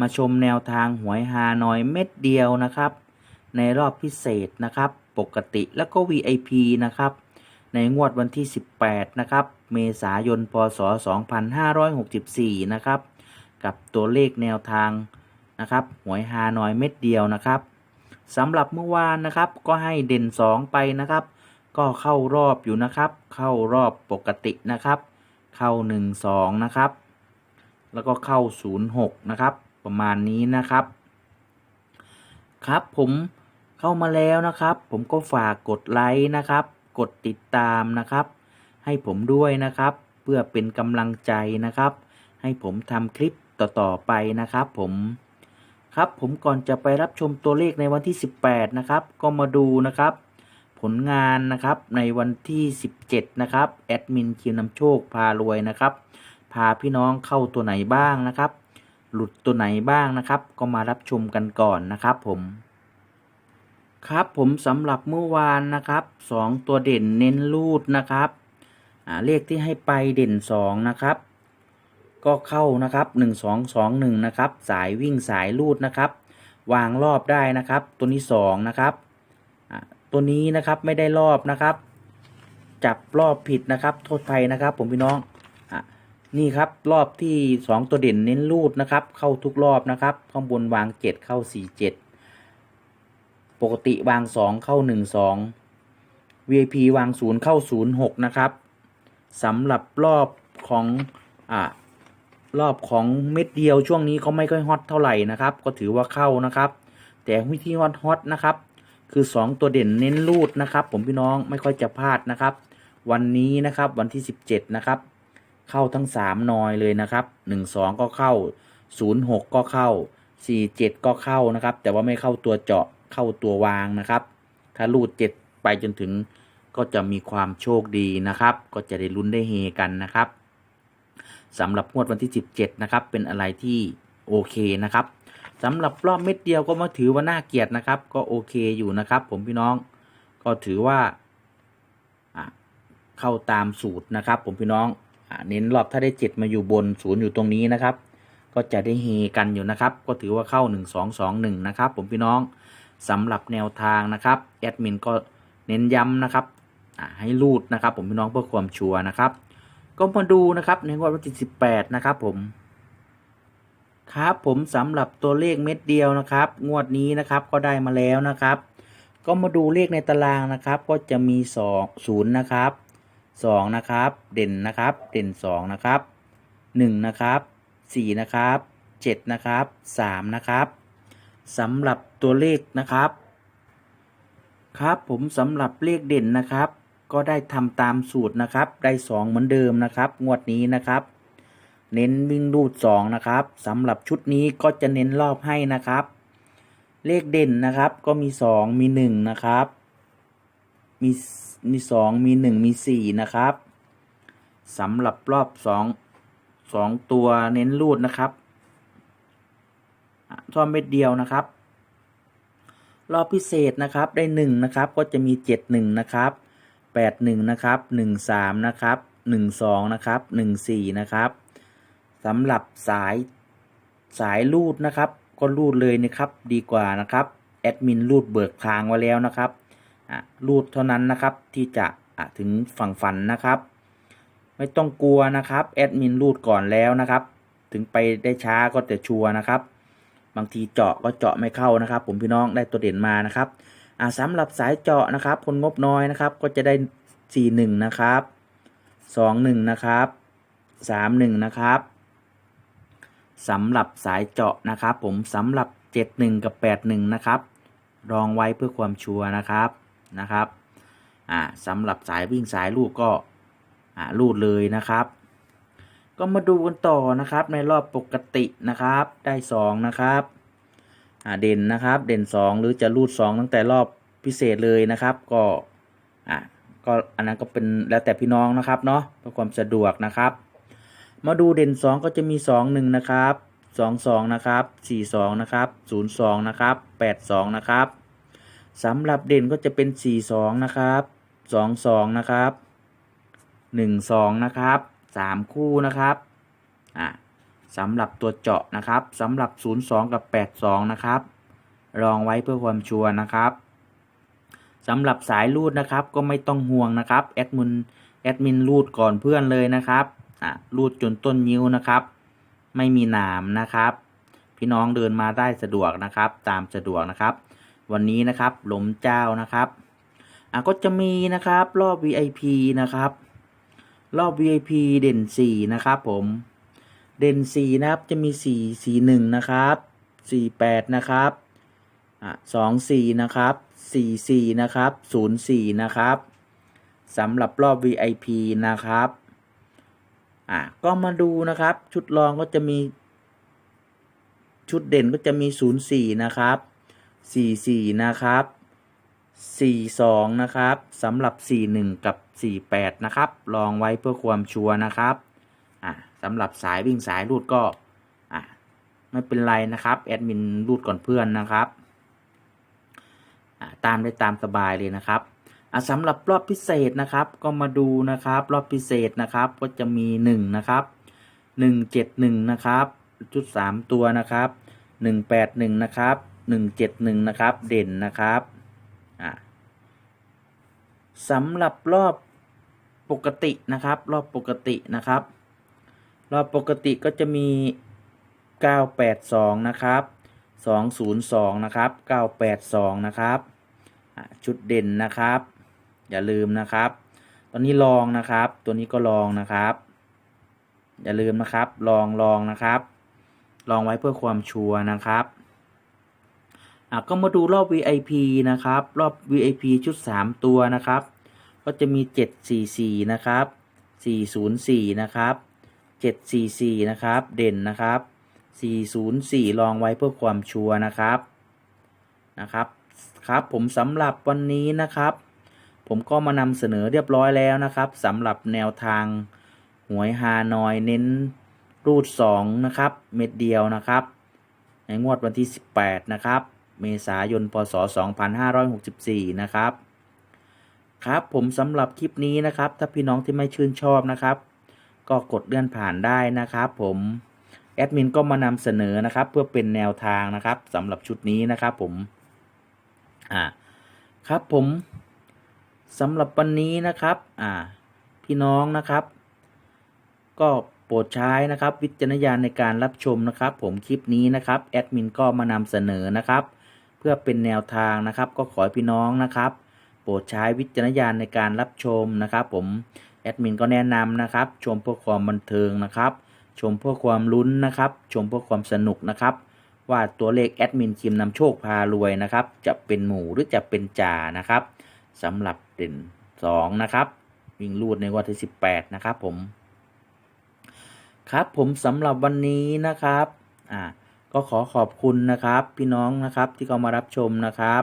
มาชมแนวทางหวยฮานอยเม็ดเดียวนะครับ ในรอบพิเศษนะครับ ปกติแล้วก็ VIP นะครับ ในงวดวันที่ 18 นะครับ เมษายน พศ 2564 นะครับ กับตัวเลขแนวทางนะครับหวยฮานอยเม็ดเดียวนะครับสำหรับเมื่อวานนะครับก็ให้เด่น 2 ไปนะครับ ก็เข้ารอบอยู่นะครับ เข้ารอบปกตินะครับ เข้า 1 2 นะครับ แล้วก็เข้า 06 นะครับ ประมาณนี้นะครับ ครับผมเข้ามาแล้วนะครับ ผมก็ฝากกดไลค์นะครับ กดติดตามนะครับ ให้ผมด้วยนะครับ เพื่อเป็นกำลังใจนะครับ ให้ผมทำคลิปต่อๆไปนะครับผมครับผมก่อนจะไปรับชมตัวเลขในวันที่ 18 นะครับ ก็มาดูนะครับ ผลงานนะครับในวันที่ 17 นะครับ แอดมินคิวนำโชคพารวยนะครับ พาพี่น้องเข้าตัวไหนบ้างนะครับ หลุดตัวไหนบ้างนะครับ ก็มารับชมกันก่อนนะครับผม ครับผมสำหรับเมื่อวานนะครับสองตัวเด่นเน้นรูดนะครับอ่าเลขที่ให้ไปเด่นสองนะครับ ก็เข้านะครับหนึ่งสองสองหนึ่งนะครับ สายวิ่งสายรูดนะครับ วางรอบได้นะครับ ตัวนี้สองนะครับอ่าตัวนี้นะครับไม่ได้รอบนะครับ จับรอบผิดนะครับ โทษภัยนะครับ ผมพี่น้อง นี่ครับรอบที่สองตัวเด่นเน้นรูดนะครับ เข้าทุกรอบนะครับ ข้างบนวางเจ็ดเข้าสี่เจ็ดปกติวางสองเข้าหนึ่งสอง VIP วางศูนย์เข้าศูนย์หกนะครับสำหรับรอบของอ่ารอบของเม็ดเดียวช่วงนี้เขาไม่ค่อยฮอตเท่าไหร่นะครับ ก็ถือว่าเข้านะครับ แต่วิธีฮอตฮอตนะครับ คือ 2 ตัวเด่นเน้นรูดนะครับ ผมพี่น้องไม่ค่อยจะพลาดนะครับ วันนี้นะครับวันที่ 17 นะครับ เข้าทั้ง 3 นอยเลยนะครับ 1 2 ก็เข้า 0 6 ก็เข้า 4 7 ก็เข้านะครับ แต่ว่าไม่เข้าตัวเจาะเข้าตัววางนะครับ ถ้ารูด 7 ไปจนถึงก็จะมีความโชคดีนะครับ ก็จะได้ลุ้นได้เฮกันนะครับสำหรับงวดวันที่ 17 นะครับ เป็นอะไรที่โอเคนะครับสำหรับรอบเม็ดเดียวก็มาถือว่าน่าเกียรตินะครับ ก็โอเคอยู่นะครับ ผมพี่น้องก็ถือว่าเข้าตามสูตรนะครับ ผมพี่น้อง เน้นรอบถ้าได้7มาอยู่บนศูนย์อยู่ตรงนี้นะครับ ก็จะได้เฮกันอยู่นะครับ ก็ถือว่าเข้า 1 2 2 1 นะครับ ผมพี่น้องสำหรับแนวทางนะครับแอดมินก็เน้นย้ำนะครับให้รูดนะครับ ผมพี่น้องเพื่อความชัวร์นะครับ ก็มาดูนะครับในงวดวันที่18นะครับผมครับผมสำหรับตัวเลขเม็ดเดียวนะครับ งวดนี้นะครับก็ได้มาแล้วนะครับ ก็มาดูเลขในตารางนะครับ ก็จะมี2 0นะครับ 2 นะครับ เด่นนะครับ เด่น 2 นะครับ 1 นะครับ 4 นะครับ 7 นะครับ 3 นะครับสำหรับตัวเลขนะครับ ครับผมสำหรับเลขเด่นนะครับ ก็ได้ทำตามสูตรนะครับ ได้ 2 เหมือนเดิมนะครับ งวดนี้นะครับ เน้นวิ่งรูด 2 นะครับสำหรับชุดนี้ก็จะเน้นรอบให้นะครับ เลขเด่นนะครับก็มี 2 มี 1 นะครับ มีมี2มี1มี4นะครับสำหรับรอบ2 2ตัวเน้นรูดนะครับอะท่อเม็ดเดียวนะครับ รอบพิเศษนะครับได้1นะครับก็จะมี7 1นะครับ8 1นะครับ1 3นะครับ1 2นะครับ1 4นะครับสำหรับสายสายรูดนะครับ ก็รูดเลยนะครับดีกว่านะครับแอดมินรูดเบิกทางไว้แล้วนะครับ รูดเท่านั้นนะครับที่จะะถึงฝั่งฝันนะครับ ไม่ต้องกลัวนะครับแอดมินรูดก่อนแล้วนะครับ ถึงไปได้ช้าก็จะชัวร์นะครับ บางทีเจาะก็เจาะไม่เข้านะครับ ผมพี่น้องได้ตัวเด่นมานะครับอ่าสำหรับสายเจาะนะครับ คนงบน้อยนะครับ ก็จะได้4 1นะครับ2 1นะครับ3 1นะครับสำหรับสายเจาะนะครับ ผมสำหรับ7 1กับ8 1นะครับรองไว้เพื่อความชัวร์นะครับ นะครับอ่าสำหรับสายวิ่งสายลูกก็อ่าลูดเลยนะครับ ก็มาดูกันต่อนะครับในรอบปกตินะครับได้2นะครับอ่าเด่นนะครับเด่นสองหรือจะรูดสองตั้งแต่รอบพิเศษเลยนะครับก็อ่าก็อันนั้นก็เป็นแล้วแต่พี่น้องนะครับเนาะเพื่อความสะดวกนะครับ มาดูเด่นสองก็จะมีสองหนึ่งนะครับสองสองนะครับสี่สองนะครับศูนย์สองนะครับแปดสองนะครับ สำหรับเด่นก็จะเป็นสี่สองนะครับสองสองนะครับหนึ่งสองนะครับสามคู่นะครับอ่าสำหรับตัวเจาะนะครับสำหรับศูนย์สองกับแปดสองนะครับรองไว้เพื่อความชัวร์นะครับสำหรับสายรูดนะครับก็ไม่ต้องห่วงนะครับแอดมินแอดมินรูดก่อนเพื่อนเลยนะครับอะรูดจนต้นนิ้วนะครับ ไม่มีหนามนะครับ พี่น้องเดินมาได้สะดวกนะครับ ตามสะดวกนะครับ วันนี้นะครับ หลมเจ้านะครับอะก็จะมีนะครับรอบ VIP นะครับ รอบ VIP เด่น 4 นะครับ ผม เด่น 4 นะครับ จะมี 4 4 1 นะครับ 48 นะครับอะ24 นะครับ 44 นะครับ 04 นะครับสำหรับรอบ VIP นะครับอะก็มาดูนะครับ ชุดรองก็จะมี ชุดเด่นก็จะมี 04 นะครับ 44 นะครับ 42 นะครับสำหรับ 41 กับ 48 นะครับ ลองไว้เพื่อความชัวร์นะครับอะสำหรับสายวิ่งสายรูดก็อะไม่เป็นไรนะครับแอดมินรูดก่อนเพื่อนนะครับอะตามได้ตามสบายเลยนะครับอะสำหรับรอบพิเศษนะครับ ก็มาดูนะครับ รอบพิเศษนะครับก็จะมี 1 นะครับ 171 นะครับ ชุด 3 ตัวนะครับ 181 นะครับ 171นะครับ เด่นนะครับอะสำหรับรอบปกตินะครับ รอบปกตินะครับ รอบปกติก็จะมี 982 นะครับ 202 นะครับ 982 นะครับ ชุดเด่นนะครับ อย่าลืมนะครับ ตอนนี้ลองนะครับ ตัวนี้ก็ลองนะครับ อย่าลืมนะครับ ลองลองนะครับ ลองไว้เพื่อความชัวร์นะครับ อะก็มาดูรอบ VIP นะครับ รอบ VIP ชุด 3 ตัวนะครับ ก็จะมี 744 นะครับ 404 นะครับ 744 นะครับ เด่นนะครับ 404 ลองไว้เพื่อความชัวร์นะครับ นะครับ ครับผมสำหรับวันนี้นะครับ ผมก็มานำเสนอเรียบร้อยแล้วนะครับสำหรับแนวทางหวยฮานอยเน้นรูด 2 นะครับ เม็ดเดียวนะครับ ในงวดวันที่ 18 นะครับ เมษายน พศ 2564 นะครับ ครับผมสำหรับคลิปนี้นะครับ ถ้าพี่น้องที่ไม่ชื่นชอบนะครับ ก็กดเลื่อนผ่านได้นะครับ ผมแอดมินก็มานำเสนอนะครับ เพื่อเป็นแนวทางนะครับสำหรับชุดนี้นะครับผมอ่าครับผมสำหรับวันนี้นะครับอ่าพี่น้องนะครับ ก็โปรดใช้นะครับ วิจารณญาณในการรับชมนะครับ ผมคลิปนี้นะครับแอดมินก็มานำเสนอนะครับ พื่อเป็นแนวทางนะครับ ก็ขอให้พี่น้องนะครับ โปรดใช้วิจารณญาณในการรับชมนะครับ ผมแอดมินก็แนะนำนะครับ ชมเพื่อความบันเทิงนะครับ ชมเพื่อความลุ้นนะครับ ชมเพื่อความสนุกนะครับ ว่าตัวเลขแอดมินคิมนำโชคพารวยนะครับ จะเป็นหมู่หรือจะเป็นจ่านะครับสำหรับเด่น2นะครับวิ่งลูดในวันที่ 18 นะครับผม ครับผมสำหรับวันนี้นะครับ อ่า ก็ขอขอบคุณนะครับ พี่น้องนะครับที่เข้ามารับชมนะครับ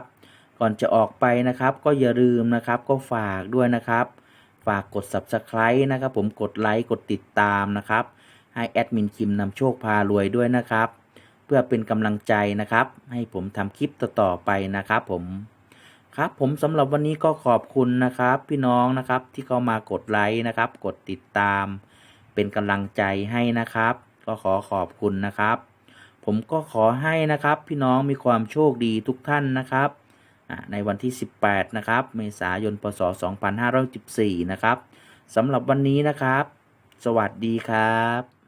ก่อนจะออกไปนะครับ ก็อย่าลืมนะครับ ก็ฝากด้วยนะครับ ฝากกด subscribe นะครับผมกดไลค์กดติดตามนะครับ ให้แอดมินคิมนำโชคพารวยด้วยนะครับ เพื่อเป็นกำลังใจนะครับ ให้ผมทำคลิปต่อๆไปนะครับผมครับผมสำหรับวันนี้ก็ขอบคุณนะครับ พี่น้องนะครับที่เข้ามากดไลค์นะครับ กดติดตาม เป็นกำลังใจให้นะครับ ก็ขอขอบคุณนะครับ ผมก็ขอให้นะครับ พี่น้องมีความโชคดีทุกท่านนะครับ ในวันที่ 18 นะครับ เมษายน พศ 2514 นะครับสำหรับวันนี้นะครับ สวัสดีครับ